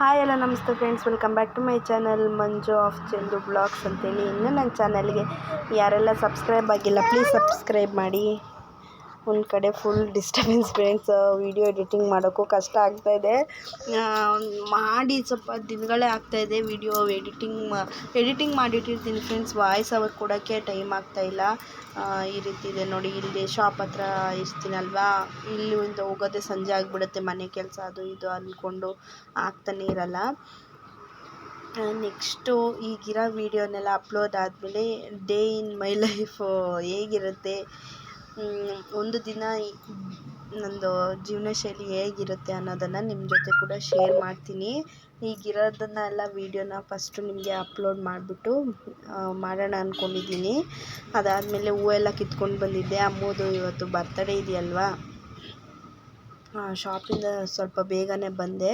Hi ಎಲ್ಲ, ನಮಸ್ತೆ friends welcome back to my channel Manju of Chandu blogs ಅಂತೇಳಿ. ಇನ್ನೂ ನನ್ನ ಚಾನಲ್ಗೆ ಯಾರೆಲ್ಲ ಸಬ್ಸ್ಕ್ರೈಬ್ ಆಗಿಲ್ಲ ಪ್ಲೀಸ್ ಸಬ್ಸ್ಕ್ರೈಬ್ ಮಾಡಿ. ಒಂದು ಕಡೆ full disturbance friends video editing ಮಾಡೋಕ್ಕೂ ಕಷ್ಟ ಆಗ್ತಾಯಿದೆ ಮಾಡಿ ಸ್ವಲ್ಪ ದಿನಗಳೇ ಆಗ್ತಾಯಿದೆ ವೀಡಿಯೋ ಎಡಿಟಿಂಗ್ ಎಡಿಟಿಂಗ್ ಮಾಡಿಟ್ಟಿರ್ತೀನಿ ಫ್ರೆಂಡ್ಸ್ ವಾಯ್ಸ್ ಅವರ್ ಕೊಡೋಕ್ಕೆ ಟೈಮ್ ಆಗ್ತಾಯಿಲ್ಲ ಈ ರೀತಿ ಇದೆ ನೋಡಿ, ಇಲ್ಲಿ ಶಾಪ್ ಹತ್ರ ಇರ್ತೀನಲ್ವಾ? ಇಲ್ಲಿಂದ ಹೋಗೋದೇ ಸಂಜೆ ಆಗಿಬಿಡುತ್ತೆ, ಮನೆ ಕೆಲಸ ಅದು ಇದು ಅಂದ್ಕೊಂಡು ಆಗ್ತಾನೆ ಇರಲ್ಲ. ನೆಕ್ಸ್ಟು ಈಗಿರೋ ವೀಡಿಯೋನೆಲ್ಲ ಅಪ್ಲೋಡ್ ಆದಮೇಲೆ ಡೇ ಇನ್ ಮೈ ಲೈಫು ಹೇಗಿರುತ್ತೆ? ಒಂದು ದಿನ ನಂದು ಜೀವನ ಶೈಲಿ ಹೇಗಿರುತ್ತೆ ಅನ್ನೋದನ್ನು ನಿಮ್ಮ ಜೊತೆ ಕೂಡ ಶೇರ್ ಮಾಡ್ತೀನಿ. ಈಗಿರೋದನ್ನ ಎಲ್ಲ ವೀಡಿಯೋನ ಫಸ್ಟು ನಿಮಗೆ ಅಪ್ಲೋಡ್ ಮಾಡಿಬಿಟ್ಟು ಮಾಡೋಣ ಅಂದ್ಕೊಂಡಿದ್ದೀನಿ ಅದಾದಮೇಲೆ ಹೂವೆಲ್ಲ ಕಿತ್ಕೊಂಡು ಬಂದಿದ್ದೆ. ಅಮ್ಮದು ಇವತ್ತು ಬರ್ತಡೇ ಇದೆಯಲ್ವಾ? ಶಾಪಿಂದ ಸ್ವಲ್ಪ ಬೇಗನೆ ಬಂದೆ.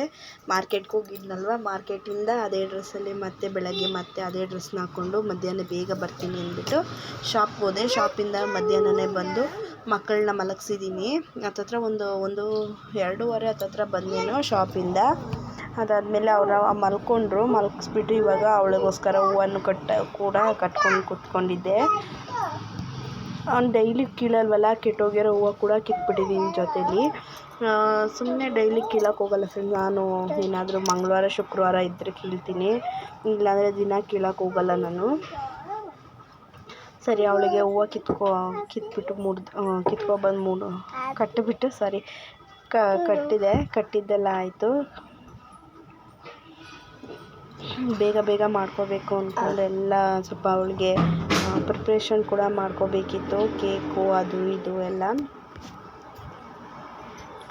ಮಾರ್ಕೆಟ್ಗೆ ಹೋಗಿದ್ನಲ್ವ? ಮಾರ್ಕೆಟಿಂದ ಅದೇ ಡ್ರೆಸ್ಸಲ್ಲಿ ಮತ್ತೆ ಬೆಳಗ್ಗೆ ಮತ್ತೆ ಅದೇ ಡ್ರೆಸ್ನ ಹಾಕ್ಕೊಂಡು ಮಧ್ಯಾಹ್ನ ಬೇಗ ಬರ್ತೀನಿ ಅಂದ್ಬಿಟ್ಟು ಶಾಪ್ಗೆ ಹೋದೆ. ಶಾಪಿಂದ ಮಧ್ಯಾಹ್ನನೇ ಬಂದು ಮಕ್ಕಳನ್ನ ಮಲಗಿಸಿದ್ದೀನಿ ಹತ್ತತ್ರ ಒಂದು ಒಂದು ಎರಡೂವರೆ ಹತ್ತತ್ರ ಬಂದೇನೋ ಶಾಪಿಂದ ಅದಾದಮೇಲೆ ಅವರ ಮಲ್ಕೊಂಡ್ರು. ಮಲಗಿಸ್ಬಿಟ್ಟು ಇವಾಗ ಅವಳಿಗೋಸ್ಕರ ಹೂವನ್ನು ಕಟ್ಟ, ಕೂಡ ಕಟ್ಕೊಂಡು ಕೂತ್ಕೊಂಡಿದ್ದೆ. ಅವ್ನು ಡೈಲಿ ಕೀಳಲ್ವಲ್ಲ? ಕೆಟ್ಟೋಗಿರೋ ಹೂವು ಕೂಡ ಕಿತ್ಬಿಟ್ಟಿದ್ದೀನಿ ಜೊತೇಲಿ. ಸುಮ್ಮನೆ ಡೈಲಿ ಕೀಳಕ್ಕೆ ಹೋಗಲ್ಲ ಫ್ರೆಂಡ್ ನಾನು ಏನಾದರೂ ಮಂಗಳವಾರ, ಶುಕ್ರವಾರ ಇದ್ದರೆ ಕೀಳ್ತೀನಿ. ಇಲ್ಲಾಂದರೆ ದಿನ ಕೀಳಕ್ಕೆ ಹೋಗಲ್ಲ ನಾನು. ಸರಿ, ಅವಳಿಗೆ ಹೂವು ಕಿತ್ಕೊ, ಕಿತ್ಬಿಟ್ಟು ಮುಡ್ದು ಕಿತ್ಕೊಬಂದು ಮೂಡು ಕಟ್ಟಿಬಿಟ್ಟು ಸಾರಿ ಕಟ್ಟಿದೆ. ಕಟ್ಟಿದ್ದೆಲ್ಲ ಆಯಿತು. ಬೇಗ ಬೇಗ ಮಾಡ್ಕೋಬೇಕು ಅಂದ್ಕೊಂಡು ಎಲ್ಲ ಸ್ವಲ್ಪ ಅವಳಿಗೆ ಪ್ರಿಪ್ರೇಷನ್ ಕೂಡ ಮಾಡ್ಕೋಬೇಕಿತ್ತು. ಕೇಕು ಅದು, ಇದು ಎಲ್ಲ.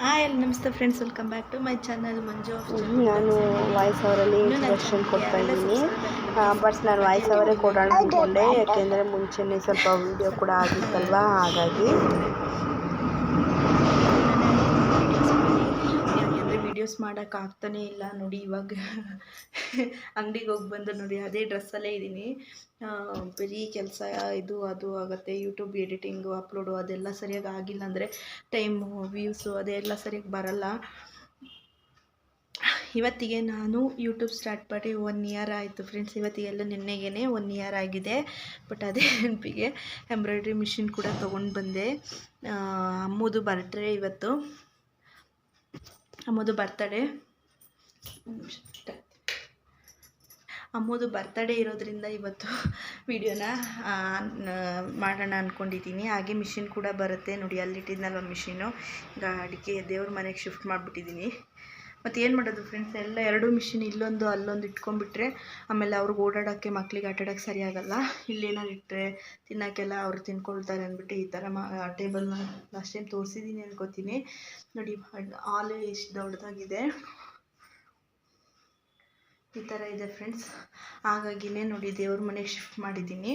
ಹಾಯ್ ಎಲ್ಲ ನಮಸ್ತೆ friends welcome back to my channel Manju ನಾನು ವಾಯ್ಸ್ ಅವರಲ್ಲಿ ಇಂಟ್ರಡಕ್ಷನ್ ಕೊಡ್ತಾ ಇದ್ದೀನಿ. ಬಟ್ ನಾನು ವಾಯ್ಸ್ ಅವರೇ ಕೊಡೋಣ ಅಂದ್ಕೊಂಡೆ ಯಾಕೆಂದರೆ ಮುಂಚೆನೇ ಸ್ವಲ್ಪ ವೀಡಿಯೋ ಕೂಡ ಆಗಿತ್ತಲ್ವ? ಹಾಗಾಗಿ ಯಾಕೆಂದರೆ ವೀಡಿಯೋಸ್ ಮಾಡೋಕೆ ಆಗ್ತಾನೇ ಇಲ್ಲ ನೋಡಿ ಇವಾಗ. ಅಂಗಡಿಗೆ ಹೋಗಿ ಬಂದು ನೋಡಿ ಅದೇ ಡ್ರೆಸ್ಸಲ್ಲೇ ಇದ್ದೀನಿ. ಬರೀ ಕೆಲಸ ಇದು ಅದು ಆಗುತ್ತೆ ಯೂಟ್ಯೂಬ್ ಎಡಿಟಿಂಗು ಅಪ್ಲೋಡು ಅದೆಲ್ಲ ಸರಿಯಾಗಿ ಆಗಿಲ್ಲ ಅಂದರೆ ಟೈಮು ವ್ಯೂಸು ಅದೆಲ್ಲ ಸರಿಯಾಗಿ ಬರಲ್ಲ. ಇವತ್ತಿಗೆ ನಾನು ಯೂಟ್ಯೂಬ್ ಸ್ಟಾರ್ಟ್ ಮಾಡಿ ಒನ್ ಇಯರ್ ಆಯಿತು ಫ್ರೆಂಡ್ಸ್ ಇವತ್ತಿಗೆಲ್ಲ ನಿನ್ನೆಗೇ ಒನ್ ಇಯರ್ ಆಗಿದೆ. ಬಟ್ ಅದೇ ನೆನಪಿಗೆ ಎಂಬ್ರಾಯ್ಡ್ರಿ ಮಿಷಿನ್ ಕೂಡ ತೊಗೊಂಡು ಬಂದೆ. ಅಮ್ಮದು ಬರ್ತ್ಡೇ ಇವತ್ತು. ಅಮ್ಮದು ಬರ್ತಡೇ ಅಮ್ಮದು ಬರ್ತಡೇ ಇರೋದ್ರಿಂದ ಇವತ್ತು ವಿಡಿಯೋನ ಮಾಡೋಣ ಅಂದ್ಕೊಂಡಿದ್ದೀನಿ ಹಾಗೆ ಮಿಷಿನ್ ಕೂಡ ಬರುತ್ತೆ ನೋಡಿ, ಅಲ್ಲಿಟ್ಟಿದ್ನಲ್ವ ಮಿಷಿನು ಈಗ ಅಡಿಕೆ ದೇವ್ರ ಮನೆಗೆ ಶಿಫ್ಟ್ ಮಾಡಿಬಿಟ್ಟಿದ್ದೀನಿ. ಮತ್ತು ಏನು ಮಾಡೋದು ಫ್ರೆಂಡ್ಸ್ ಎಲ್ಲ ಎರಡೂ ಮಿಷಿನ್ ಇಲ್ಲೊಂದು ಅಲ್ಲೊಂದು ಇಟ್ಕೊಂಡ್ಬಿಟ್ರೆ ಆಮೇಲೆ ಅವ್ರಿಗೆ ಓಡಾಡೋಕ್ಕೆ ಮಕ್ಳಿಗೆ ಆಟಾಡೋಕ್ಕೆ ಸರಿಯಾಗಲ್ಲ ಇಲ್ಲೇನಾರು ಇಟ್ಟರೆ ತಿನ್ನೋಕ್ಕೆಲ್ಲ ಅವ್ರು ತಿನ್ಕೊಳ್ತಾರೆ ಅಂದ್ಬಿಟ್ಟು ಈ ಥರ ಮಾ ಟೇಬಲ್ನ ಲಾಸ್ಟ್ ಟೈಮ್ ತೋರಿಸಿದ್ದೀನಿ ಅನ್ಕೋತೀನಿ. ನೋಡಿ, ಹಾಲು ಎಷ್ಟು ದೊಡ್ಡದಾಗಿದೆ. ಈ ಥರ ಇದೆ ಫ್ರೆಂಡ್ಸ್ ಹಾಗಾಗಿನೇ ನೋಡಿ ದೇವ್ರ ಮನೆಗೆ ಶಿಫ್ಟ್ ಮಾಡಿದ್ದೀನಿ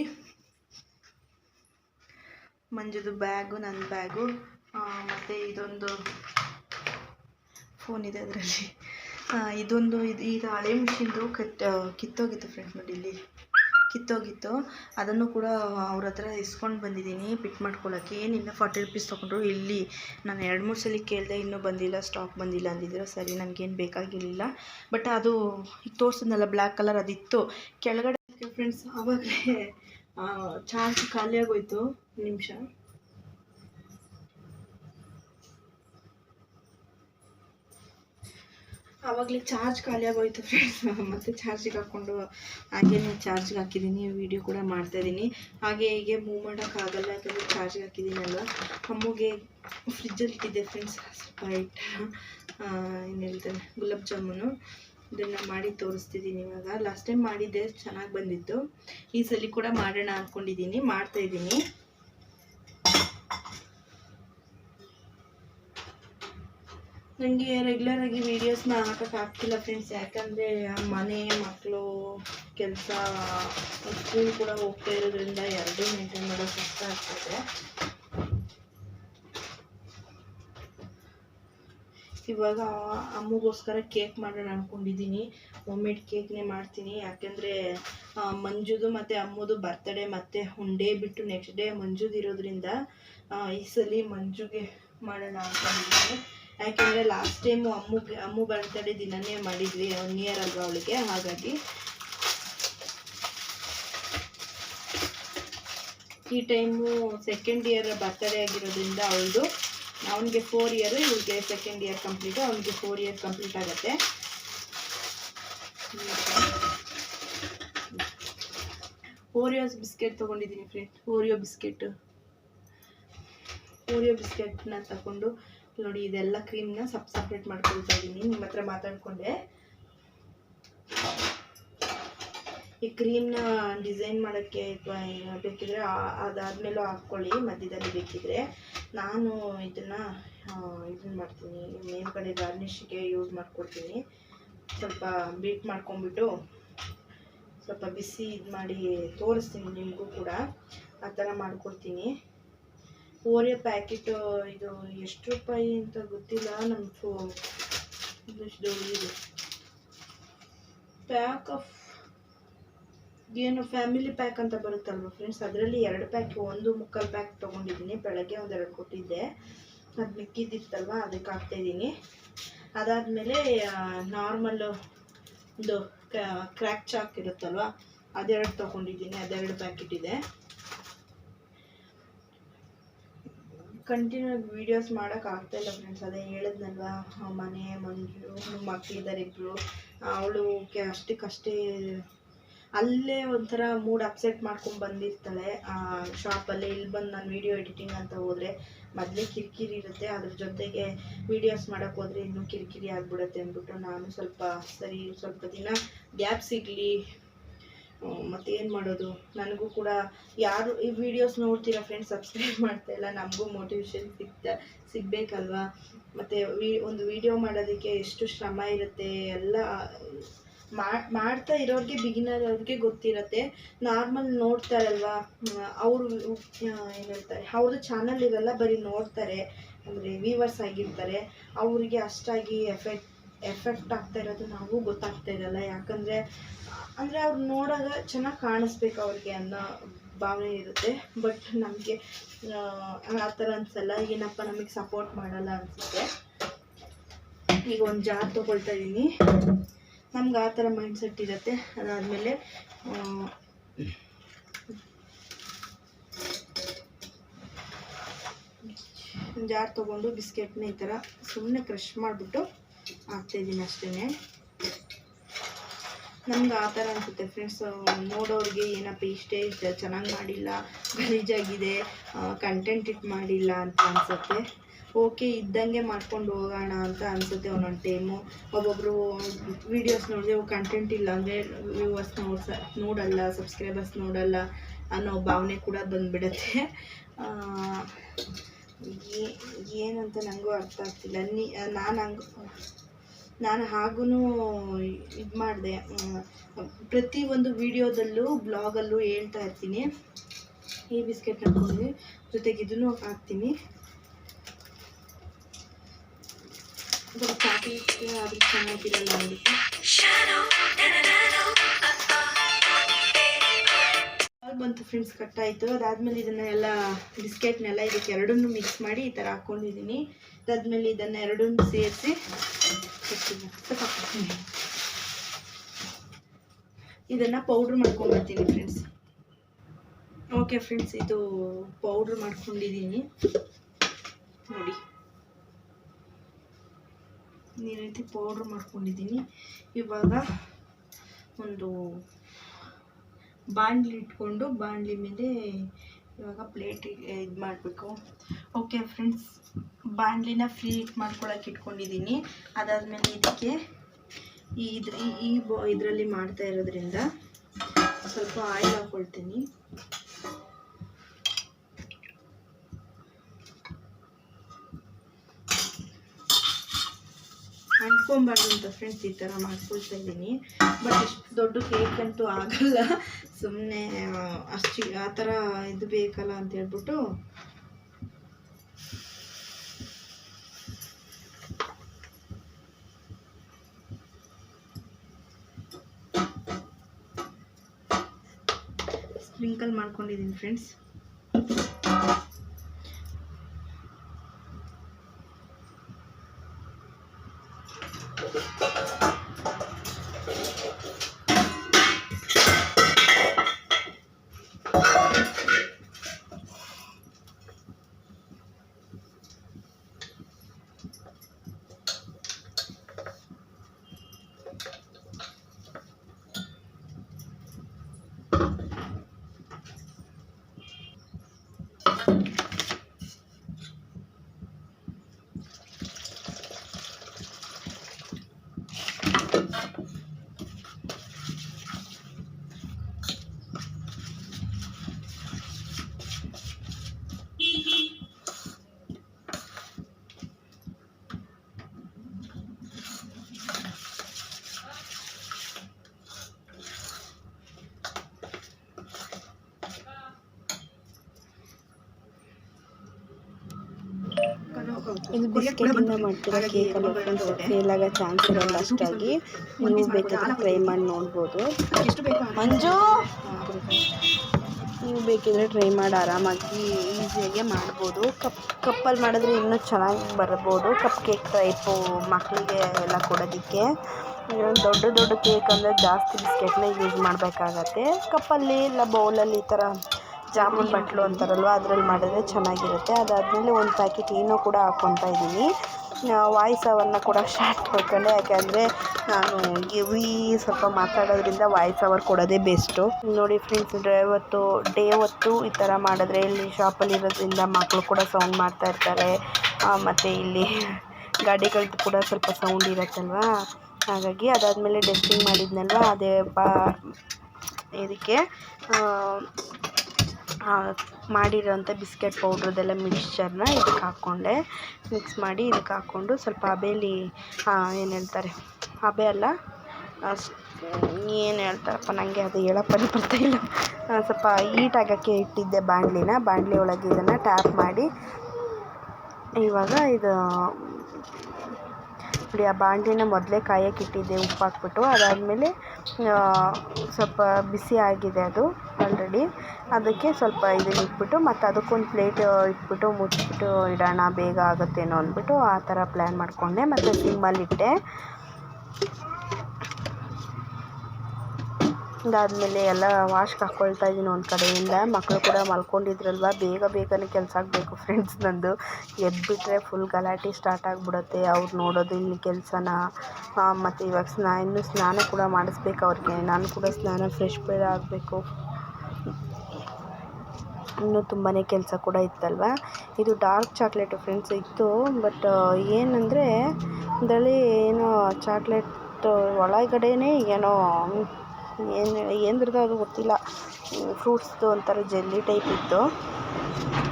ಮಂಜುದು ಬ್ಯಾಗು ನನ್ನ ಬ್ಯಾಗು ಮತ್ತು ಇದೊಂದು ಫೋನ್ ಇದೆ ಅದರಲ್ಲಿ. ಇದೊಂದು ಇದು, ಈಗ ಹಳೆ ಮಿಷಿನ್ದು ಕಟ್ ಕಿತ್ತೋಗಿತ್ತು ಫ್ರೆಂಡ್ಸ್ ನೋಡಿ ಇಲ್ಲಿ. ಕಿತ್ತೋಗಿತ್ತು. ಅದನ್ನು ಕೂಡ ಅವ್ರ ಹತ್ರ ಇಸ್ಕೊಂಡು ಬಂದಿದ್ದೀನಿ ಪಿಕ್ ಮಾಡ್ಕೊಳ್ಳೋಕ್ಕೆ ಏನಿಲ್ಲ ಫಾರ್ಟಿ ರುಪೀಸ್ ತೊಗೊಂಡ್ರು. ಇಲ್ಲಿ ನಾನು ಎರಡು, ಮೂರು ಸಲ ಕೇಳಿದೆ, ಇನ್ನೂ ಬಂದಿಲ್ಲ ಸ್ಟಾಕ್ ಬಂದಿಲ್ಲ ಅಂದಿದ್ರು. ಸರಿ, ನನಗೇನು ಬೇಕಾಗಿರಲಿಲ್ಲ. ಬಟ್ ಅದು ಈಗ ತೋರಿಸಿದ್ನಲ್ಲ ಬ್ಲ್ಯಾಕ್ ಕಲರ್ ಅದಿತ್ತು. ಕೆಳಗಡೆ ಫ್ರೆಂಡ್ಸ್ ಆವಾಗಲೇ ಚಾರ್ಜ್ ಖಾಲಿ ಆಗೋಯ್ತು ನಿಮಿಷ. ಆವಾಗಲೇ ಚಾರ್ಜ್ ಖಾಲಿಯಾಗೋಯ್ತು ಫ್ರೆಂಡ್ಸ್ ಮತ್ತೆ ಚಾರ್ಜಿಗೆ ಹಾಕ್ಕೊಂಡು ಹಾಗೇನೆ ಚಾರ್ಜ್ಗೆ ಹಾಕಿದ್ದೀನಿ ವೀಡಿಯೋ ಕೂಡ ಮಾಡ್ತಾಯಿದ್ದೀನಿ ಹಾಗೆ ಹೀಗೆ ಮೂವ್ ಮಾಡೋಕ್ಕಾಗಲ್ಲ ಯಾಕಂದರೆ ಚಾರ್ಜ್ಗೆ ಹಾಕಿದ್ದೀನಲ್ವ ಅಮ್ಮಗೆ ಫ್ರಿಜ್ಜಲ್ಲಿ ಇಟ್ಟಿದ್ದೆ ಫ್ರೆಂಡ್ಸ್ ಸ್ವಲ್ಪ ಐಟ್ ಏನು ಹೇಳ್ತಾರೆ, ಗುಲಾಬ್ ಜಾಮೂನು. ಇದನ್ನು ಮಾಡಿ ತೋರಿಸ್ತಿದ್ದೀನಿ ಇವಾಗ. ಲಾಸ್ಟ್ ಟೈಮ್ ಮಾಡಿದ್ದೆ, ಚೆನ್ನಾಗಿ ಬಂದಿತ್ತು. ಈ ಸಲ ಕೂಡ ಮಾಡೋಣ ಅಂದ್ಕೊಂಡಿದ್ದೀನಿ ಮಾಡ್ತಾಯಿದ್ದೀನಿ ನನಗೆ ರೆಗ್ಯುಲರಾಗಿ ವೀಡಿಯೋಸ್ನ ಮಾಡೋಕ್ಕೆ ಆಗ್ತಿಲ್ಲ ಫ್ರೆಂಡ್ಸ್ ಯಾಕಂದರೆ ಮನೆ ಮಕ್ಕಳು ಕೆಲಸ ಸ್ಕೂಲ್ ಕೂಡ ಹೋಗ್ತಾ ಇರೋದ್ರಿಂದ ಎರಡೂ ಮೇಂಟೈನ್ ಮಾಡೋದು ಕಷ್ಟ ಆಗ್ತದೆ. ಇವಾಗ ಅಮ್ಮಗೋಸ್ಕರ ಕೇಕ್ ಮಾಡೋಣ ಅಂದ್ಕೊಂಡಿದ್ದೀನಿ ಹೋಮ್ಮೇಡ್ ಕೇಕ್ನೇ ಮಾಡ್ತೀನಿ. ಯಾಕೆಂದರೆ ಮಂಜುದು ಮತ್ತು ಅಮ್ಮದು ಬರ್ತಡೇ ಮತ್ತು ಡೇ ಬಿಟ್ಟು ನೆಕ್ಸ್ಟ್ ಡೇ ಮಂಜುದು ಇರೋದ್ರಿಂದ ಈ ಸಲ ಮಂಜುಗೆ ಮಾಡೋಣ ಅಂದ್ಕೊಂಡಿದ್ದೀನಿ ಯಾಕೆಂದರೆ ಲಾಸ್ಟ್ ಟೈಮು ಅಮ್ಮುಗೆ ಅಮ್ಮು ಬರ್ತಡೇ ದಿನನೇ ಮಾಡಿದ್ವಿ ಒನ್ ಇಯರ್ ಅಲ್ವಾ ಅವಳಿಗೆ, ಹಾಗಾಗಿ ಈ ಟೈಮು ಸೆಕೆಂಡ್ ಇಯರ್ ಬರ್ತಡೇ ಆಗಿರೋದ್ರಿಂದ ಅವಳದು ಅವನಿಗೆ ಫೋರ್ ಇಯರು ಇವಳಿಗೆ ಸೆಕೆಂಡ್ ಇಯರ್ ಕಂಪ್ಲೀಟ್ ಅವನಿಗೆ ಫೋರ್ ಇಯರ್ ಕಂಪ್ಲೀಟ್ ಆಗುತ್ತೆ. ಓರಿಯೋಸ್ ಬಿಸ್ಕೆಟ್ ತೊಗೊಂಡಿದ್ದೀನಿ ಫ್ರೆಂಡ್ ಓರಿಯೋ ಬಿಸ್ಕೆಟ್ ಓರಿಯೋ ಬಿಸ್ಕೆಟ್ನ ತಗೊಂಡು ನೋಡಿ, ಇದೆಲ್ಲ ಕ್ರೀಮ್ನ ಸಪ್ ಸಪ್ರೇಟ್ ಮಾಡ್ಕೊಳ್ತಾ ಇದ್ದೀನಿ ನಿಮ್ಮ ಹತ್ರ ಮಾತಾಡ್ಕೊಂಡೆ. ಈ ಕ್ರೀಮ್ನ ಡಿಸೈನ್ ಮಾಡೋಕ್ಕೆ ಅಥವಾ ಬೇಕಿದ್ರೆ ಅದಾದ್ಮೇಲೂ ಹಾಕ್ಕೊಳ್ಳಿ, ಮಧ್ಯದಲ್ಲಿ ಬೇಕಿದ್ರೆ. ನಾನು ಇದನ್ನು ಇದನ್ನ ಮಾಡ್ತೀನಿ. ಮೇಲ್ಗಡೆ ಗಾರ್ನಿಷ್ಗೆ ಯೂಸ್ ಮಾಡ್ಕೊಡ್ತೀನಿ. ಸ್ವಲ್ಪ ಬೀಟ್ ಮಾಡ್ಕೊಂಬಿಟ್ಟು ಸ್ವಲ್ಪ ಬಿಸಿ ಇದು ಮಾಡಿ ತೋರಿಸ್ತೀನಿ ನಿಮಗೂ ಕೂಡ. ಆ ಥರ ಮಾಡ್ಕೊಡ್ತೀನಿ. ಓರಿಯೋ ಪ್ಯಾಕೆಟು ಇದು ಎಷ್ಟು ರೂಪಾಯಿ ಅಂತ ಗೊತ್ತಿಲ್ಲ ನಮ್ಮ ಫೋ ಇದು ಪ್ಯಾಕ್ ಆಫ್, ಏನು ಫ್ಯಾಮಿಲಿ ಪ್ಯಾಕ್ ಅಂತ ಬರುತ್ತಲ್ವ ಫ್ರೆಂಡ್ಸ್? ಅದರಲ್ಲಿ ಎರಡು ಪ್ಯಾಕ್, ಒಂದು ಮುಕ್ಕಾಲು ಪ್ಯಾಕ್ ತೊಗೊಂಡಿದ್ದೀನಿ. ಬೆಳಗ್ಗೆ ಒಂದೆರಡು ಕೊಟ್ಟಿದ್ದೆ. ಅದು ಮಿಕ್ಕಿದ್ದಿತ್ತಲ್ವ, ಅದಕ್ಕೆ ಹಾಕ್ತಾಯಿದ್ದೀನಿ ಅದಾದಮೇಲೆ ನಾರ್ಮಲ್ಲು ಒಂದು ಕ್ರ್ಯಾಕ್ ಚಾಕ್ ಇರುತ್ತಲ್ವ, ಅದೆರಡು ತೊಗೊಂಡಿದ್ದೀನಿ. ಅದೆರಡು ಪ್ಯಾಕೆಟ್ ಇದೆ. ಕಂಟಿನ್ಯೂ ವೀಡಿಯೋಸ್ ಮಾಡೋಕೆ ಇಲ್ಲ ಫ್ರೆಂಡ್ಸ್ ಅದೇ ಹೇಳಿದ್ನಲ್ವ ಮನೆ ಮಂಜು ಮಕ್ಕಳಿದ್ದಾರೆ ಇಬ್ಬರು ಅವಳು ಅಷ್ಟಕ್ಕಷ್ಟೇ ಅಲ್ಲೇ ಒಂಥರ ಮೂಡ್ ಅಪ್ಸೆಟ್ ಮಾಡ್ಕೊಂಡು ಬಂದಿರ್ತಾಳೆ. ಶಾಪಲ್ಲೇ ಇಲ್ಲಿ ಬಂದು ನಾನು ವೀಡಿಯೋ ಎಡಿಟಿಂಗ್ ಅಂತ ಹೋದರೆ ಮೊದಲೇ ಕಿರಿಕಿರಿ ಇರುತ್ತೆ. ಅದ್ರ ಜೊತೆಗೆ ವೀಡಿಯೋಸ್ ಮಾಡೋಕೆ ಹೋದರೆ ಇನ್ನೂ ಕಿರಿಕಿರಿ ಆಗಿಬಿಡುತ್ತೆ ಅಂದ್ಬಿಟ್ಟು ನಾನು ಸ್ವಲ್ಪ ಸರಿ, ಸ್ವಲ್ಪ ದಿನ ಗ್ಯಾಪ್ ಸಿಗಲಿ ಮತ್ತು ಏನು ಮಾಡೋದು? ನನಗೂ ಕೂಡ ಯಾರು ಈ ವಿಡಿಯೋಸ್ ನೋಡ್ತೀರ ಫ್ರೆಂಡ್ಸ್ ಸಬ್ಸ್ಕ್ರೈಬ್ ಮಾಡ್ತಾ ಇಲ್ಲ. ನಮಗೂ ಮೋಟಿವೇಶನ್ ಸಿಗ್ತಾ ಸಿಗಬೇಕಲ್ವಾ? ಮತ್ತು ಒಂದು ವಿಡಿಯೋ ಮಾಡೋದಕ್ಕೆ ಎಷ್ಟು ಶ್ರಮ ಇರುತ್ತೆ? ಎಲ್ಲ ಮಾಡ್ತಾ ಇರೋರಿಗೆ ಬಿಗಿನರ್ ಅವ್ರಿಗೆ ಗೊತ್ತಿರತ್ತೆ. ನಾರ್ಮಲ್ ನೋಡ್ತಾರಲ್ವಾ? ಅವರು ಏನು ಹೇಳ್ತಾರೆ? ಅವ್ರದ್ದು ಚಾನಲ್ ಇರಲ್ಲ, ಬರೀ ನೋಡ್ತಾರೆ. ಅಂದರೆ ವ್ಯೂವರ್ಸ್ ಆಗಿರ್ತಾರೆ. ಅವರಿಗೆ ಅಷ್ಟಾಗಿ ಎಫೆಕ್ಟ್ ಎಫೆಕ್ಟ್ ಆಗ್ತಾ ಇರೋದು ನಾವು ಗೊತ್ತಾಗ್ತಾ ಇರಲ್ಲ. ಯಾಕಂದರೆ ಅಂದರೆ ಅವ್ರು ನೋಡಾಗ ಚೆನ್ನಾಗಿ ಕಾಣಿಸ್ಬೇಕು ಅವ್ರಿಗೆ ಅನ್ನೋ ಭಾವನೆ ಇರುತ್ತೆ. ಬಟ್ ನಮಗೆ, ಆ ಥರ ಅನಿಸಲ್ಲ. ಏನಪ್ಪ ನಮಗೆ ಸಪೋರ್ಟ್ ಮಾಡಲ್ಲ ಅನಿಸುತ್ತೆ. ಈಗ ಒಂದು ಜಾರ್ ತೊಗೊಳ್ತಾ ಇದ್ದೀನಿ ನಮ್ಗೆ ಆ ಥರ ಮೈಂಡ್ ಸೆಟ್ ಇರುತ್ತೆ. ಅದಾದಮೇಲೆ ಜಾರ್ ತೊಗೊಂಡು ಬಿಸ್ಕೆಟ್ನ ಈ ಥರ ಸುಮ್ಮನೆ ಕ್ರಷ್ ಮಾಡಿಬಿಟ್ಟು ಹಾಕ್ತಾಯಿದ್ದೀನಿ ಅಷ್ಟೇ ನಮ್ಗೆ ಆ ಥರ ಅನಿಸುತ್ತೆ ಫ್ರೆಂಡ್ಸ್ ನೋಡೋರಿಗೆ ಏನಪ್ಪ ಇಷ್ಟೇ ಇಷ್ಟ, ಚೆನ್ನಾಗಿ ಮಾಡಿಲ್ಲ, ಗಲೀಜಾಗಿದೆ ಕಂಟೆಂಟ್ ಇಟ್ ಮಾಡಿಲ್ಲ ಅಂತ ಅನಿಸುತ್ತೆ. ಓಕೆ ಇದ್ದಂಗೆ ಮಾಡ್ಕೊಂಡು ಹೋಗೋಣ ಅಂತ ಅನಿಸುತ್ತೆ ಒಂದೊಂದು ಟೈಮು ಒಬ್ಬೊಬ್ಬರು ವೀಡಿಯೋಸ್ ನೋಡಿದ್ರೆ ಕಂಟೆಂಟ್ ಇಲ್ಲ ಅಂದರೆ ವ್ಯೂವರ್ಸ್ ನೋಡ್ಸ, ನೋಡಲ್ಲ ಸಬ್ಸ್ಕ್ರೈಬರ್ಸ್ ನೋಡಲ್ಲ ಅನ್ನೋ ಭಾವನೆ ಕೂಡ ಬಂದುಬಿಡುತ್ತೆ. ಏನಂತ ನನಗೂ ಅರ್ಥ ಆಗ್ತಿಲ್ಲ. ನೀ, ನಾನು ಹಂಗೆ ನಾನು ಹಾಗೂ ಇದು ಮಾಡಿದೆ. ಪ್ರತಿ ಒಂದು ವಿಡಿಯೋದಲ್ಲೂ, ಬ್ಲಾಗಲ್ಲೂ ಹೇಳ್ತಾ ಇರ್ತೀನಿ. ಈ ಬಿಸ್ಕೆಟ್ ಹಾಕ್ತೀನಿ ಜೊತೆಗೆ ಇದನ್ನು ಹಾಕ್ತೀನಿ. ಚಾಕ್ಲೇಟ್ ಆದರೂ ಚೆನ್ನಾಗಿರಲ್ಲ ಬಂತು ಫ್ರೆಂಡ್ಸ್ ಕಟ್ ಆಯಿತು. ಅದಾದಮೇಲೆ ಇದನ್ನ ಎಲ್ಲ ಬಿಸ್ಕೆಟ್ನೆಲ್ಲ ಇದಕ್ಕೆ ಎರಡನ್ನೂ ಮಿಕ್ಸ್ ಮಾಡಿ ಈ ಥರ ಹಾಕ್ಕೊಂಡಿದ್ದೀನಿ ಅದಾದಮೇಲೆ ಇದನ್ನು ಎರಡನ್ನೂ ಸೇರಿಸಿ ಇದನ್ನು ಪೌಡ್ರ್ ಮಾಡ್ಕೊಂಡ್ಬರ್ತೀನಿ ಫ್ರೆಂಡ್ಸ್ ಓಕೆ ಫ್ರೆಂಡ್ಸ್ ಇದು ಪೌಡ್ರ್ ಮಾಡ್ಕೊಂಡಿದ್ದೀನಿ ನೋಡಿ. ಈ ರೀತಿ ಪೌಡ್ರ್ ಮಾಡ್ಕೊಂಡಿದ್ದೀನಿ ಇವಾಗ ಒಂದು ಬಾಣಲಿ ಇಟ್ಕೊಂಡು, ಬಾಣಲಿ ಮೇಲೆ ಇವಾಗ ಪ್ಲೇಟಿಗೆ ಇದು ಮಾಡಬೇಕು ಓಕೆ ಫ್ರೆಂಡ್ಸ್ ಬಾಣಲಿನ ಫ್ರೀ ಹೀಟ್ ಮಾಡ್ಕೊಳಕ್ಕೆ ಇಟ್ಕೊಂಡಿದ್ದೀನಿ ಅದಾದಮೇಲೆ ಇದಕ್ಕೆ ಈ ಇದ್ರ, ಈ- ಬ, ಇದರಲ್ಲಿ ಮಾಡ್ತಾ ಇರೋದ್ರಿಂದ ಸ್ವಲ್ಪ ಆಯಿಲ್ ಹಾಕ್ಕೊಳ್ತೀನಿ ಅಂಟ್ಕೊಂಬಾರ್ದು ಅಂತ ಫ್ರೆಂಡ್ಸ್ ಈ ಥರ ಮಾಡ್ಕೊಳ್ತಾ ಇದ್ದೀನಿ. ಬಟ್ ಇಷ್ಟು ದೊಡ್ಡ ಕೇಕ್ ಅಂತೂ ಆಗಲ್ಲ. ಸುಮ್ಮನೆ ಅಷ್ಟು, ಆ ಥರ ಇದು ಬೇಕಲ್ಲ ಅಂತ ಹೇಳ್ಬಿಟ್ಟು स्प्रिंकल मीन फ्रेंड्स ಬಿಸ್ಕೆಟಿಂದ ಮಾಡ್ತಿರೋ ಕೇಕ್ ಫ್ರೆಂಡ್ಸ್ ಫೇಲ್ ಆಗೋ ಚಾನ್ಸ್ ಇರೋಲ್ಲ ಅಷ್ಟಾಗಿ. ನೀವು ಬೇಕಾದ್ರೆ ಟ್ರೈ ಮಾಡಿ ನೋಡ್ಬೋದು. ಮಂಜು? ನೀವು ಬೇಕಿದ್ರೆ ಟ್ರೈ ಮಾಡಿ ಆರಾಮಾಗಿ ಈಸಿಯಾಗೆ ಮಾಡ್ಬೋದು. ಕಪ್ ಕಪ್ಪಲ್ಲಿ ಮಾಡಿದ್ರೆ ಇನ್ನೂ ಚೆನ್ನಾಗಿ ಬರ್ಬೋದು. ಕಪ್ ಕೇಕ್ ಟೈಪು ಮಕ್ಕಳಿಗೆ ಎಲ್ಲ ಕೊಡೋದಕ್ಕೆ. ದೊಡ್ಡ ದೊಡ್ಡ ಕೇಕ್ ಅಂದರೆ ಜಾಸ್ತಿ ಬಿಸ್ಕೆಟ್ನ ಯೂಸ್ ಮಾಡಬೇಕಾಗತ್ತೆ. ಕಪ್ಪಲ್ಲಿ ಇಲ್ಲ ಬೌಲಲ್ಲಿ ಈ ಥರ ಜಾಮೂನ್ ಬಟ್ಲು ಅಂತಾರಲ್ವ, ಅದ್ರಲ್ಲಿ ಮಾಡಿದ್ರೆ ಚೆನ್ನಾಗಿರುತ್ತೆ. ಅದಾದಮೇಲೆ ಒಂದು ಪ್ಯಾಕೆಟ್ ಏನೋ ಕೂಡ ಹಾಕ್ಕೊತಾ ಇದ್ದೀನಿ. ವಾಯ್ಸ್ ಅವರನ್ನ ಕೂಡ ಶಾರ್ಟ್ ಮಾಡ್ಕೊಂಡೆ. ಯಾಕೆಂದರೆ ನಾನು ಗಿವಿ ಸ್ವಲ್ಪ ಮಾತಾಡೋದ್ರಿಂದ ವಾಯ್ಸ್ ಅವರ್ ಕೊಡೋದೇ ಬೆಸ್ಟು ನೋಡಿ ಫ್ರೆಂಡ್ಸ್ ಡ್ರೈವತ್ತು ಡೇ ಹೊತ್ತು ಈ ಥರ ಮಾಡಿದ್ರೆ ಇಲ್ಲಿ ಶಾಪಲ್ಲಿ ಇರೋದ್ರಿಂದ ಮಕ್ಕಳು ಕೂಡ ಸೌಂಡ್ ಮಾಡ್ತಾ ಇರ್ತಾರೆ. ಮತ್ತು ಇಲ್ಲಿ ಗಾಡಿಗಳದ್ದು ಕೂಡ ಸ್ವಲ್ಪ ಸೌಂಡ್ ಇರುತ್ತಲ್ವಾ? ಹಾಗಾಗಿ ಅದಾದಮೇಲೆ ಡಸ್ಟಿಂಗ್ ಮಾಡಿದ್ನಲ್ವ? ಅದೇ ಪಾ ಇದಕ್ಕೆ ಮಾಡಿರೋಂಥ ಬಿಸ್ಕೆಟ್ ಪೌಡ್ರದೆಲ್ಲ ಮಿಕ್ಸ್ಚರ್ನ ಇದಕ್ಕೆ ಹಾಕ್ಕೊಂಡೆ. ಮಿಕ್ಸ್ ಮಾಡಿ ಇದಕ್ಕೆ ಹಾಕ್ಕೊಂಡು ಸ್ವಲ್ಪ ಹಬೇಲಿ ಏನು ಹೇಳ್ತಾರೆ ಹಬೆ ಅಲ್ಲ ಏನು ಹೇಳ್ತಾರಪ್ಪ ನನಗೆ ಅದು ಹೇಳೋಕ್ಕನೇ ಬರ್ತಾಯಿಲ್ಲ ಸ್ವಲ್ಪ ಹೀಟ್ ಆಗೋಕ್ಕೆ ಇಟ್ಟಿದ್ದೆ ಬಾಣಲಿನ. ಬಾಣಲಿ ಒಳಗೆ ಇದನ್ನು ಟ್ಯಾಪ್ ಮಾಡಿ ಇವಾಗ ಇದು ನೋಡಿ ಆ ಬಾಣಲಿನ ಮೊದಲೇ ಕಾಯಕ್ಕೆ ಇಟ್ಟಿದ್ದೆ ಉಪ್ಪು ಹಾಕ್ಬಿಟ್ಟು ಅದಾದಮೇಲೆ ಸ್ವಲ್ಪ ಬಿಸಿ ಆಗಿದೆ ಅದು ಆಲ್ರೆಡಿ ಅದಕ್ಕೆ ಸ್ವಲ್ಪ ಇದನ್ನ ಇಟ್ಬಿಟ್ಟು, ಮತ್ತು ಅದಕ್ಕೊಂದು ಪ್ಲೇಟ್ ಇಟ್ಬಿಟ್ಟು ಮುಚ್ಚಿಬಿಟ್ಟು ಇಡೋಣ, ಬೇಗ ಆಗುತ್ತೇನೋ ಅಂದ್ಬಿಟ್ಟು ಆ ಥರ ಪ್ಲ್ಯಾನ್ ಮಾಡಿಕೊಂಡೆ. ಮತ್ತು ಸಿಮ್ಮಲ್ಲಿಟ್ಟೆ ಅದಾದಮೇಲೆ ಎಲ್ಲ ವಾಶ್ಗೆ ಹಾಕ್ಕೊಳ್ತಾ ಇದ್ದೀನಿ ಒಂದು ಕಡೆಯಿಂದ. ಮಕ್ಕಳು ಕೂಡ ಮಲ್ಕೊಂಡಿದ್ರಲ್ವ? ಬೇಗ ಬೇಗನೆ ಕೆಲಸ ಆಗಬೇಕು ಫ್ರೆಂಡ್ಸ್ ನಂದು. ಎದ್ಬಿಟ್ರೆ ಫುಲ್ ಗಲಾಟೆ ಸ್ಟಾರ್ಟ್ ಆಗಿಬಿಡುತ್ತೆ. ಅವ್ರು ನೋಡೋದು ಇಲ್ಲಿ ಕೆಲಸನ. ಮತ್ತು ಇವಾಗ ಸ್ನಾ, ಇನ್ನೂ ಸ್ನಾನ ಕೂಡ ಮಾಡಿಸ್ಬೇಕು ಅವ್ರಿಗೆ. ನಾನು ಕೂಡ ಸ್ನಾನ ಫ್ರೆಶ್ ಬೇರೆ ಆಗಬೇಕು. ಇನ್ನೂ ತುಂಬಾ ಕೆಲಸ ಕೂಡ ಇತ್ತಲ್ವ? ಇದು ಡಾರ್ಕ್ ಚಾಕ್ಲೇಟು ಫ್ರೆಂಡ್ಸ್ ಇತ್ತು. ಬಟ್ ಏನಂದರೆ, ಇದರಲ್ಲಿ ಏನೋ ಚಾಕ್ಲೇಟ್ ಒಳಗಡೆನೇ ಏನೋ ಏನು ಏನದ್ರದ್ದು ಅದು ಗೊತ್ತಿಲ್ಲ. ಫ್ರೂಟ್ಸ್ದು ಒಂಥರ ಜೆಲ್ಲಿ ಟೈಪ್ ಇತ್ತು.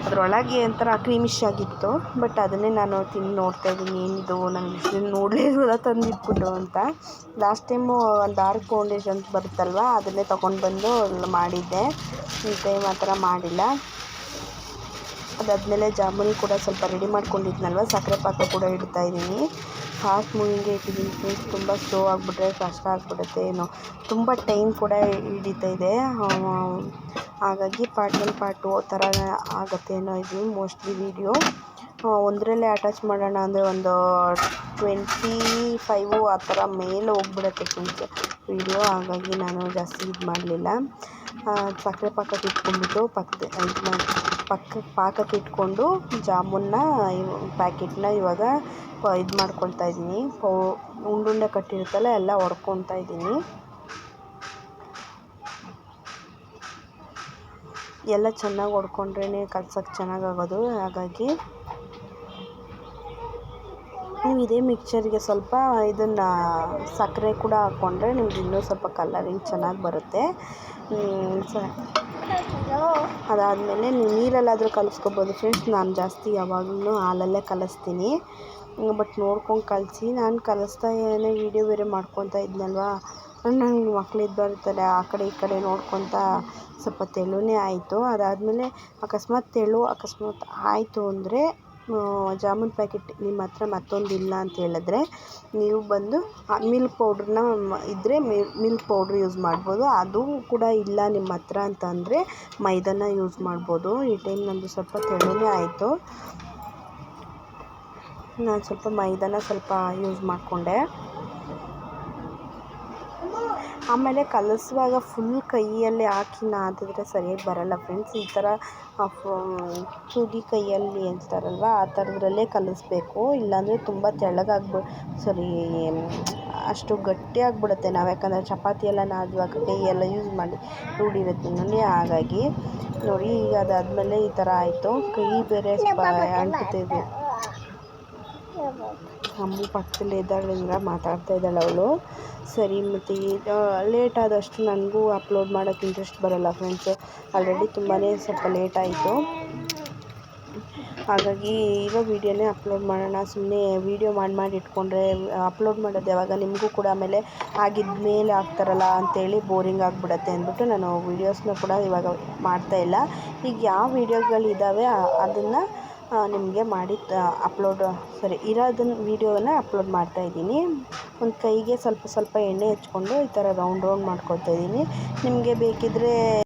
ಅದರೊಳಗೆ ಒಂಥರ ಕ್ರೀಮಿಶ್ ಆಗಿತ್ತು. ಬಟ್ ಅದನ್ನೇ ನಾನು ತಿಂದು ನೋಡ್ತಾ ಇದ್ದೀನಿ. ಏನಿದು ನನಗೆ ನೋಡಲೇ ಇರೋಲ್ಲ ತಂದಿಟ್ಬಿಟ್ಟು ಅಂತ. ಲಾಸ್ಟ್ ಟೈಮು ಡಾರ್ಕ್ ಫೌಂಡೇಶನ್ ಬರುತ್ತಲ್ವ, ಅದನ್ನೇ ತೊಗೊಂಡು ಬಂದು ಮಾಡಿದ್ದೆ. ಈ ಟೈಮ್ ಆ ಥರ ಮಾಡಿಲ್ಲ. ಅದಾದಮೇಲೆ ಜಾಮೂನ್ ಕೂಡ ಸ್ವಲ್ಪ ರೆಡಿ ಮಾಡ್ಕೊಂಡಿದ್ನಲ್ವ, ಸಕ್ಕರೆ ಪಾಕ ಕೂಡ ಇಡ್ತಾ ಇದ್ದೀನಿ. ಫಾಸ್ಟ್ ಮೂವಿಂಗೇ ಇಟ್ಟಿದ್ದೀನಿ ಫ್ರೆಂಡ್ಸ್. ತುಂಬ ಸ್ಲೋ ಆಗಿಬಿಟ್ರೆ ಕಷ್ಟ ಆಗಿಬಿಡುತ್ತೆ, ಏನೋ. ತುಂಬ ಟೈಮ್ ಕೂಡ ಹಿಡಿತಾ ಇದೆ. ಹಾಗಾಗಿ ಪಾರ್ಟ್ ಒನ್ ಪಾರ್ಟ್ ಟು ಥರ ಆಗುತ್ತೆ ಏನೋ ಇದು ಮೋಸ್ಟ್ಲಿ ವೀಡಿಯೋ ಒಂದರಲ್ಲೇ ಅಟ್ಯಾಚ್ ಮಾಡೋಣ ಅಂದರೆ ಒಂದು ಟ್ವೆಂಟಿ ಫೈವು ಆ ಥರ ಮೇಲೆ ಹೋಗ್ಬಿಡುತ್ತೆ ಫ್ರೆಂಡ್ಸ್ ವೀಡಿಯೋ ಹಾಗಾಗಿ ನಾನು ಜಾಸ್ತಿ ಇದು ಮಾಡಲಿಲ್ಲ. ಸಕ್ಕರೆ ಪಾಕ ಇಟ್ಕೊಂಡ್ಬಿಟ್ಟು ಪಕ್ಕದ ಇದು ಮಾಡಿ ಪಕ್ಕಕ್ಕೆ ಪಾಕಕ್ಕೆ ಇಟ್ಕೊಂಡು ಜಾಮೂನ್ನ ಪ್ಯಾಕೆಟ್ನ ಇವಾಗ ಇದು ಮಾಡ್ಕೊಳ್ತಾ ಇದ್ದೀನಿ. ಪೌ ಉಂಡುಂಡೆ ಕಟ್ಟಿರುತ್ತಲ್ಲ ಎಲ್ಲ ಹೊಡ್ಕೊತಾ ಇದ್ದೀನಿ. ಎಲ್ಲ ಚೆನ್ನಾಗಿ ಹೊಡ್ಕೊಂಡ್ರೇ ಕಲ್ಸಕ್ಕೆ ಚೆನ್ನಾಗಾಗೋದು. ಹಾಗಾಗಿ ನೀವು ಇದೇ ಮಿಕ್ಚರಿಗೆ ಸ್ವಲ್ಪ ಇದನ್ನು ಸಕ್ಕರೆ ಕೂಡ ಹಾಕ್ಕೊಂಡ್ರೆ ನಿಮ್ಗೆ ಇನ್ನೂ ಸ್ವಲ್ಪ ಕಲರಿಂಗ್ ಚೆನ್ನಾಗಿ ಬರುತ್ತೆ. ಸ ಅದಾದಮೇಲೆ ನೀವು ನೀರಲ್ಲಾದರೂ ಕಲಿಸ್ಕೋಬೋದು. ಫ್ರೆಂಡ್ಸ್ ನಾನು ಜಾಸ್ತಿ ಯಾವಾಗಲೂ ಹಾಲಲ್ಲೇ ಕಲಿಸ್ತೀನಿ. ಬಟ್ ನೋಡ್ಕೊಂಡು ಕಲಿಸಿ, ನಾನು ಕಲಿಸ್ತಾ ಏನೇ ವೀಡಿಯೋ ಬೇರೆ ಮಾಡ್ಕೊತಾ ಇದ್ನಲ್ವಾ? ನನಗೆ ಮಕ್ಳು ಇದ್ದು ಬರ್ತಾರೆ ಆ ಕಡೆ ಈ ಕಡೆ ನೋಡ್ಕೊತಾ ಸ್ವಲ್ಪ ತೆಳುವೇ ಆಯಿತು. ಅದಾದಮೇಲೆ ಅಕಸ್ಮಾತ್ ತೆಳು, ಅಕಸ್ಮಾತ್ ಆಯಿತು ಅಂದರೆ ಜಾಮೂನ್ ಪ್ಯಾಕೆಟ್ ನಿಮ್ಮ ಹತ್ರ ಮತ್ತೊಂದು ಇಲ್ಲ ಅಂತ ಹೇಳಿದ್ರೆ, ನೀವು ಬಂದು ಮಿಲ್ಕ್ ಪೌಡ್ರನ್ನ ಇದ್ದರೆ ಮಿಲ್ಕ್ ಪೌಡ್ರ್ ಯೂಸ್ ಮಾಡ್ಬೋದು. ಅದು ಕೂಡ ಇಲ್ಲ ನಿಮ್ಮ ಹತ್ರ ಅಂತಂದರೆ ಮೈದಾನ ಯೂಸ್ ಮಾಡ್ಬೋದು. ಈ ಟೈಮ್ ನಂದು ಸ್ವಲ್ಪ ತೆಳುವೇ ಆಯಿತು. ನಾನು ಸ್ವಲ್ಪ ಮೈದಾನ ಸ್ವಲ್ಪ ಯೂಸ್ ಮಾಡಿಕೊಂಡೆ. ಆಮೇಲೆ ಕಲಸುವಾಗ ಫುಲ್ ಕೈಯಲ್ಲಿ ಹಾಕಿ ನಾದಿದ್ರೆ ಸರಿಯಾಗಿ ಬರೋಲ್ಲ ಫ್ರೆಂಡ್ಸ್ ಈ ಥರ ತುದಿ ಕೈಯಲ್ಲಿ ಅಂತಾರಲ್ವ, ಆ ಥರದ್ರಲ್ಲೇ ಕಲಿಸ್ಬೇಕು. ಇಲ್ಲಾಂದರೆ ತುಂಬ ತೆಳ್ಳಗಾಗ್ಬಿ ಸಾರಿ ಅಷ್ಟು ಗಟ್ಟಿ ಆಗಿಬಿಡುತ್ತೆ ನಾವು. ಯಾಕಂದರೆ ಚಪಾತಿ ಎಲ್ಲ ನಾದುವಾಗ ಕೈಯೆಲ್ಲ ಯೂಸ್ ಮಾಡಿ ರೂಢಿರುತ್ತೆ ನೋಡಿ ಹಾಗಾಗಿ. ನೋಡಿ, ಈಗ ಅದಾದಮೇಲೆ ಈ ಥರ ಆಯಿತು. ಕೈ ಬೇರೆ ಅಂಟುತ್ತಿದೆ ಅಮ್ಮ ಪಕ್ಕದಲ್ಲೇ ಇದ್ದಾಳಿಂದ ಮಾತಾಡ್ತಾ ಇದ್ದಾಳೆ ಅವಳು. ಸರಿ, ಮತ್ತು ಲೇಟ್ ಆದಷ್ಟು ನನಗೂ ಅಪ್ಲೋಡ್ ಮಾಡೋಕ್ಕೆ ಇಂಟ್ರೆಸ್ಟ್ ಬರೋಲ್ಲ ಫ್ರೆಂಡ್ಸ್ ಆಲ್ರೆಡಿ ತುಂಬಾ ಸ್ವಲ್ಪ ಲೇಟ್ ಆಯಿತು. ಹಾಗಾಗಿ ಇರೋ ವೀಡಿಯೋನೇ ಅಪ್ಲೋಡ್ ಮಾಡೋಣ. ಸುಮ್ಮನೆ ವೀಡಿಯೋ ಮಾಡಿ ಮಾಡಿ ಇಟ್ಕೊಂಡ್ರೆ ಅಪ್ಲೋಡ್ ಮಾಡೋದು ಯಾವಾಗ ನಿಮಗೂ ಕೂಡ ಆಮೇಲೆ ಆಗಿದ ಮೇಲೆ ಆಗ್ತಾರಲ್ಲ ಅಂತೇಳಿ ಬೋರಿಂಗ್ ಆಗಿಬಿಡತ್ತೆ ಅಂದ್ಬಿಟ್ಟು ನಾನು ವೀಡಿಯೋಸ್ನ ಕೂಡ ಇವಾಗ ಮಾಡ್ತಾಯಿಲ್ಲ ಈಗ ಯಾವ ವೀಡಿಯೋಗಳಿದ್ದಾವೆ ಅದನ್ನು ನಿಮಗೆ ಮಾಡಿ ಅಪ್ಲೋಡ್ ಸಾರಿ ಇರೋದನ್ನ ವೀಡಿಯೋನ ಅಪ್ಲೋಡ್ ಮಾಡ್ತಾಯಿದ್ದೀನಿ ಒಂದು ಕೈಗೆ ಸ್ವಲ್ಪ ಸ್ವಲ್ಪ ಎಣ್ಣೆ ಹಚ್ಕೊಂಡು ಈ ಥರ ರೌಂಡ್ ರೌಂಡ್ ಮಾಡ್ಕೊಳ್ತಾ ಇದ್ದೀನಿ. ನಿಮಗೆ ಬೇಕಿದ್ದರೆ